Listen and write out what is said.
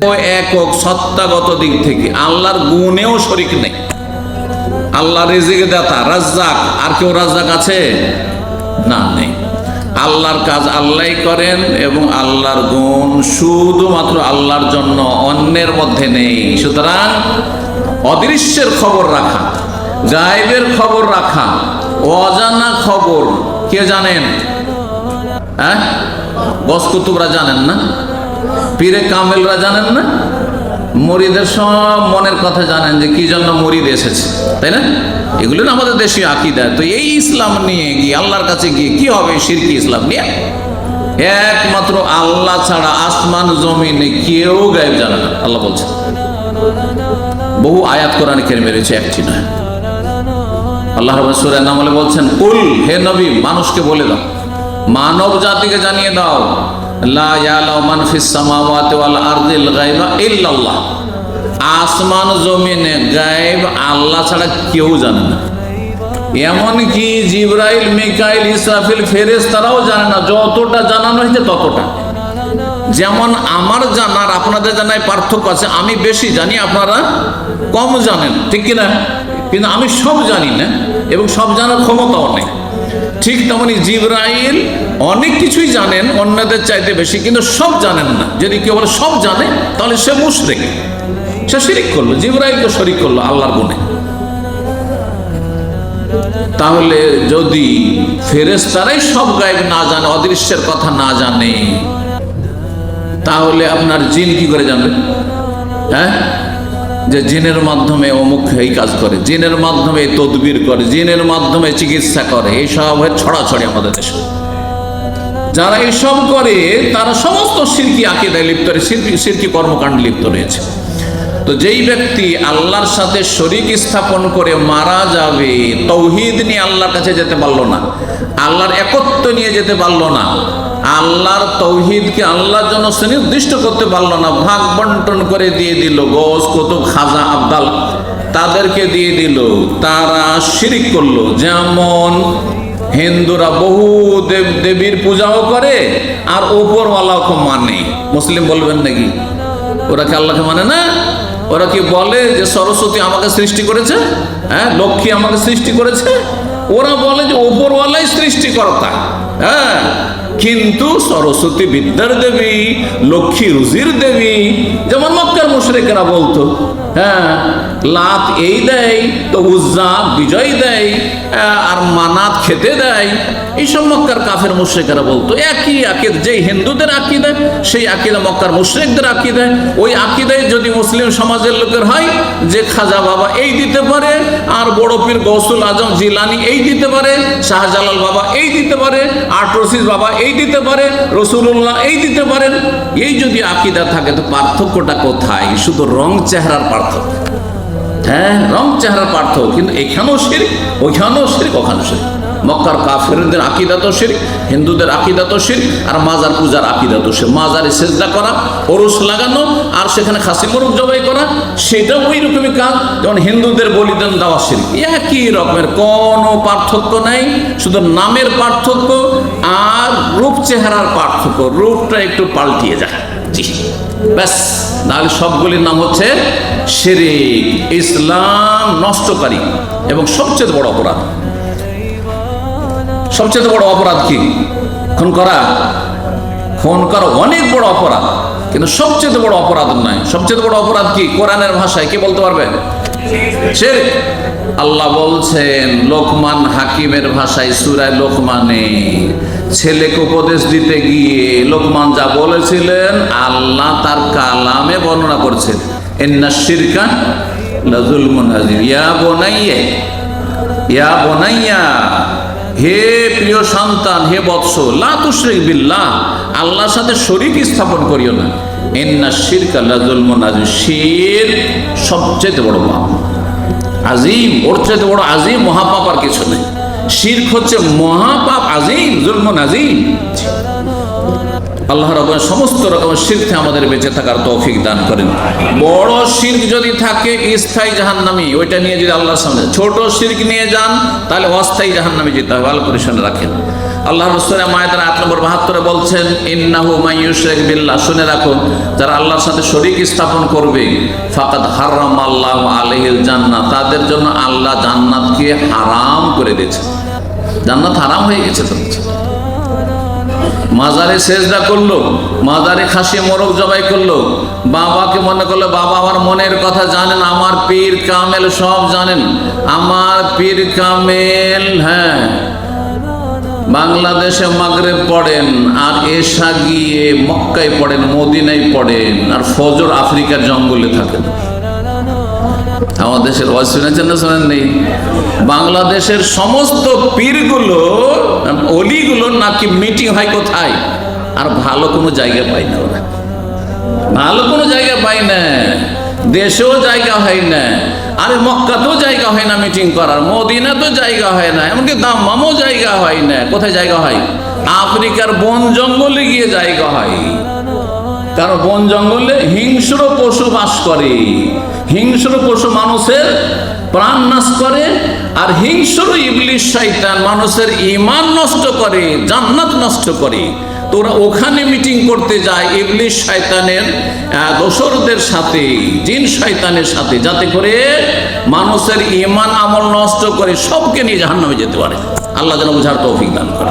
একক সত্তাগত দিক থেকে। আল্লাহর গুণেও শরিক নেই। আল্লাহ রেজিক দাতা রাজ্জাক। আর কেউ রাজ্জাক আছে? না, নেই। আল্লাহর কাজ আল্লাহই করেন এবং আল্লাহর গুণ শুধুমাত্র আল্লাহর জন্য, অন্যের মধ্যে নেই। সুতরাং অদৃশ্যের খবর রাখা, গায়েবের খবর রাখা, অজানা খবর, কে জানেন? হ্যাঁ? গসকুতুবরা জানেন না? পীরে কামেলরা জানেন না? মরিদের সব মনের কথা জানেন যে কি জন্য মরিদ এসেছে, তাই না? এগুলো না আমাদের দেশীয় আকিদা। তো এই ইসলাম নিয়ে গিয়ে, আল্লাহর কাছে গিয়ে কি হবে শিরকি ইসলাম নিয়ে? একমাত্র আল্লাহ ছাড়া আসমান, জমিনে কেউ গায়েব জানে না। আল্লাহ বলছে, বহু আয়াত কোরআন কেরমে রয়েছে, একটি নয়। আল্লাহ রসুল নামলে বলছেন, কুল, হে নবী, মানুষকে বলে দাও। মানব জাতিকে জানিয়ে দাও মান আসমান, জমিনে, গায়েব আল্লাহ ছাড়া কেউ জানে না। এমনকি জিব্রাইল, মিকাইল, ইসরাফিল ফেরেস তারাও জানে না, যতটা জানানো হয়েছে ততটা। যেমন আমার জানার, আপনাদের জানায় পার্থক্য আছে, আমি বেশি জানি, আপনারা কম জানেন, ঠিক কিনা? কিন্তু আমি সব জানি না, এবং সব জানার ক্ষমতাও নেই। ঠিক তেমনি জিব্রাইল অনেক কিছুই জানেন, অন্যদের চাইতে বেশি, কিন্তু সব জানেন না। যদি কেউ বলে সব জানে, তাহলে সে মুশরিক। সে শিরিক করল, জিব্রাইলকে শরিক করল আল্লাহর গুণে। তাহলে যদি ফেরেশতারাই সব গায়েব না জানে, অদৃশ্যের কথা না জানে, তাহলে আপনার জিন কি করে জানবে? হ্যাঁ? যে জিনের মাধ্যমে অমুক এই কাজ করে, জিনের মাধ্যমে তদবির করে, জিনের মাধ্যমে চিকিৎসা করে এইসব হয়ে ছড়াছড়ি আমাদের দেশে। যারা এসব করে, তারা সমস্ত শিল্পী আকিদায় লিপ্ত রয়েছে শিল্পী শিল্পী কর্মকাণ্ডে লিপ্ত রয়েছে। তো যেই ব্যক্তি আল্লাহর সাথে শরিক স্থাপন করে মারা যাবে, তৌহিদ নিয়ে আল্লাহর কাছে যেতে পারল না, আল্লাহর একত্ব নিয়ে যেতে পারল না, আল্লাহর তৌহিদকে আল্লাহর জন্য সুনির্দিষ্ট করতে পারল না, ভাগ বন্টন করে দিয়ে দিল, গোস, কুতুব, খাজা, আবদাল, তাদেরকে দিয়ে দিল, তারা শিরিক করল। যেমন হিন্দুরা বহু দেব দেবীর পূজাও করে, আর ওপরওয়ালাকে মানে। মুসলিম বলবেন নাকি? ওরা কি আল্লাহকে মানে না? ওরা কি বলে যে সরস্বতী আমাকে সৃষ্টি করেছে? হ্যাঁ লক্ষ্মী আমাকে সৃষ্টি করেছে? ওরা বলে যে ওপরওয়ালাই সৃষ্টিকর্তা। হ্যাঁ কিন্তু সরস্বতী বিদ্যার দেবী, লক্ষ্মী রুজির দেবী, যেমন মক্কার মুশরিকেরা বলতো হ্যাঁ লাত এই দেয়, তো উজ্জা বিজয় দেয় আর মানাত খেতে দেয়। এইসব মক্কার কাফের মুশ্রিকেরা বলতো, একই আকিদ, যেই হিন্দুদের আকিদা, সেই আকিদা মক্কার মুশ্রিকদের আকিদা। ওই আকিদায় যদি মুসলিম সমাজের লোকের হয়, যে খাজা বাবা এই দিতে পারে, আর বড় পীর গৌসুল আজম জিলানি এই দিতে পারে, শাহজালাল বাবা এই দিতে পারে আটরসিস বাবা এই দিতে পারে রসুল্লাহ এই দিতে পারেন। এই যদি আকিদা থাকে, তো পার্থক্যটা কোথায়? শুধু রং চেহারার পার্থক্য। হ্যাঁ রং চেহারার পার্থক্য, কিন্তু এখানেও শিরিক, ওইখানেও শিরিক, ওখানেও শিরিক। মক্কার কাফেরদের আকিদা তো শিরিক, হিন্দুদের আকিদা তো শিরিক, আর মাজার পূজার আকিদা তো শিরিক। মাজারে সেজদা করা, ওরস লাগানো, আর সেখানে খাসি মোরগ জবাই করা, সেটা ওই রকমই কাজ, যেমন হিন্দুদের বলিদান দেওয়া শিরিক। একই রকমের, কোনো পার্থক্য নাই, শুধু নামের পার্থক্য আর রূপ চেহারার পার্থক্য, রূপটা একটু পাল্টিয়ে যায়। ব্যাস তাহলে সবগুলির নাম হচ্ছে শিরিক, ইসলাম, নষ্টকারী এবং সবচেয়ে বড় অপরাধ। সবচেয়ে বড় অপরাধ কি? খুন করা। খুন করা অনেক বড় অপরাধ, কিন্তু সবচেয়ে বড় অপরাধ নয়। সবচেয়ে বড় অপরাধ কি? কোরআনের ভাষায় কে বলতে পারবে? শিরক আল্লাহ বলছেন, লোকমান হাকিমের ভাষায় সুরায় লোকমানে। ছেলেকে উপদেশ দিতে গিয়ে লোকমান যা বলেছিলেন, আল্লাহ তার কালামে বর্ণনা করছেন। এন্না শিরকা লাজুল মুনাজিম ইয়া বোনাইয়ে, ইয়া বোনাইয়া, হে প্রিয় সন্তান, হে বৎস, লা তুশরিক বিল্লাহ, আল্লাহর সাথে শরীক স্থাপন করিও না। আল্লাহ রকম সমস্ত রকমের শির্কে আমাদের বেঁচে থাকার তৌফিক দান করেন। বড় শির্ক যদি থাকে, স্থায়ী জাহান্নামি, ওইটা নিয়ে যদি আল্লাহর সামনে ছোট শির্ক নিয়ে যান, তাহলে অস্থায়ী জাহান্নামি যেতে হবে ভালো করে রাখেন। আল্লাহ রসুলের বলছেন যারা আল্লাহর সাথে স্থাপন করবে আল্লাহ জান্নাত। জান্নাতকে হারাম করে দিয়েছে। জান্নাত হারাম হয়ে গেছে। মাজারে সেজদা করল, মাজারে খাসি মোরগ জবাই করল। বাবাকে মনে করল, বাবা আমার মনের কথা জানেন, আমার পীর কামেল সব জানেন। আমার পীর কামেল হ্যাঁ বাংলাদেশে মাগরে পড়েন আর এশা গিয়ে মক্কায় পড়েন, মদিনায় পড়েন, আর ফজর আফ্রিকার জঙ্গলে থাকেন। না শোনেন নেই? বাংলাদেশের সমস্ত পীরগুলো, অলিগুলো নাকি মিটিং হয় কোথায়? আর ভালো কোনো জায়গা পাই না ওরা। ভালো কোনো জায়গা পাই না। দেশেও জায়গা হয় না। আরে মক্কাতেও জায়গা হয় না মিটিং করার মদিনাতেও জায়গা হয় না, এমনকি দাম্মামও জায়গা হয় না। কোথায় জায়গা হয়? আফ্রিকার বন জঙ্গলে গিয়ে জায়গা হয়। কারণ বন জঙ্গলে হিংস্র পশু বাস করে। হিংস্র পশু মানুষের প্রাণ নাশ করে, আর হিংস্র ইবলিশ মানুষের ইমান নষ্ট করে, জান্নাত নষ্ট করে। তো ওরা ওখানে মিটিং করতে যায় ইবলিশ শয়তানের দোসরদের সাথে, জিন শয়তানের সাথে, যাতে করে মানুষের ইমান আমল নষ্ট করে সবকে নিয়ে জাহান্নামে যেতে পারে। আল্লাহ যেন বোঝার তৌফিক দান করে